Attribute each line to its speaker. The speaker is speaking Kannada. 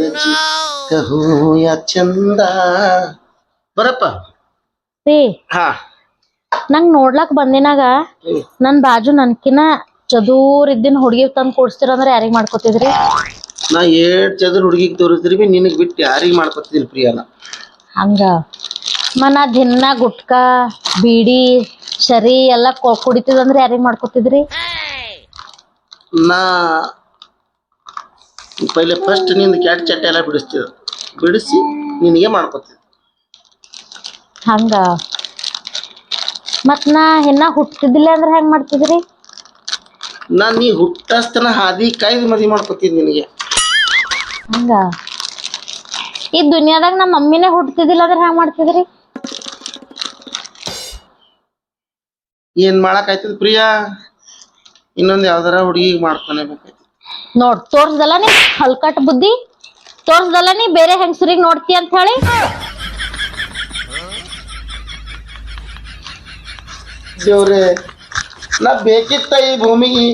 Speaker 1: ಸೂರಜ್ ಕಹೋ ಯಾ ಚಂದ. ಬರಪ್ಪ.
Speaker 2: ರೀ
Speaker 1: ಹಾ.
Speaker 2: ನಂಗ್ ನೋಡ್ಲಕ್ ಬಂದಿನಾಗ. ನನ್ ಬಾಜು ನನ್ಕಿನ ಚದೂರ್ ಇದ್ದಿನ ಹುಡುಗಿ ತಂದ್ ಕೊಡ್ಸ್ತೀರ ಅಂದ್ರೆ ಯಾರಿಗ್ ಮಾಡ್ಕೊತಿದ್ರಿ?
Speaker 1: ನಾ ಏಳ್ ಚದ್ರ ಹುಡುಗಿಗೆ ತೋರಿಸ್ರಿ ಬಿ ನಿನಗ್ ಬಿಟ್ಟು ಯಾರಿಗೆ ಮಾಡ್ಕೊತಿದ್ದಿಲ್ಲ ಪ್ರಿಯಾನ?
Speaker 2: ಹಂಗ. ಮನ ದಿನ ಗುಟ್ಕಾ ಬೀಡಿ ಶರಿ ಎಲ್ಲ ಕುಡಿತಿದಂದ್ರೆ ಯಾರಿಗ್ ಮಾಡ್ಕೊತಿದ್ರಿ?
Speaker 1: ನಾ ಪೈಲೆ ಫಸ್ಟ್ನಿಂದ ಕ್ಯಾಟ್ ಚಟ್ಟ ಎಲ್ಲ ಬಿಡಿಸ್ತಿದ್ರು ಬಿಡಿಸಿ ನಿನಗೆ ಮಾಡ್ಕೊತಿದ್ದೆ.
Speaker 2: ಹಂಗ? ಮತ್ ನಾ ಇನ್ನ ಹುಟ್ಟಿದಿಲ್ಲ ಅಂದ್ರೆ ಹೆಂಗ್ ಮಾಡ್ತಿದ್ರಿ?
Speaker 1: ನಾ ನೀ ಹುಟ್ಟಸ್ತನ ಹಾದಿ ಕಾಯ್ದು ಮದ್ವಿ ಮಾಡ್ಕೊತೀನಿ ನಿನಗೆ.
Speaker 2: ಹಂಗ? ಈ ದುನಿಯಾದಾಗ ನಮ್ಮ ಮಮ್ಮಿನೇ ಹುಟ್ಟಿದಿಲ್ಲ ಅಂದ್ರೆ ಹೆಂಗ್ ಮಾಡ್ತಿದ್ರಿ?
Speaker 1: ಏನ್ ಮಾಡಕ್ ಆಯ್ತದ ಪ್ರಿಯಾ? ಇನ್ನೊಂದ್ ಯಾವ್ದಾರ ಹುಡುಗಿಗೆ ಮಾಡ್ಕೊನೇಬೇಕಾಯ್ತು
Speaker 2: ನೋಡ್ ತೋರ್ಸ್ದಲ್ಲ ನೀ ಹಲ್ಕಟ್ ಬುದ್ಧಿ ತೋರ್ಸ್ದಲ್ಲ ನೀ ಬೇರೆ ಹೆಂಗಸರಿಗೆ ನೋಡ್ತಿ ಅಂತ ಹೇಳಿ
Speaker 1: ದೇವ್ರೆ ನಾ ಬೇಕಿತ್ತ ಈ ಭೂಮಿಗೆ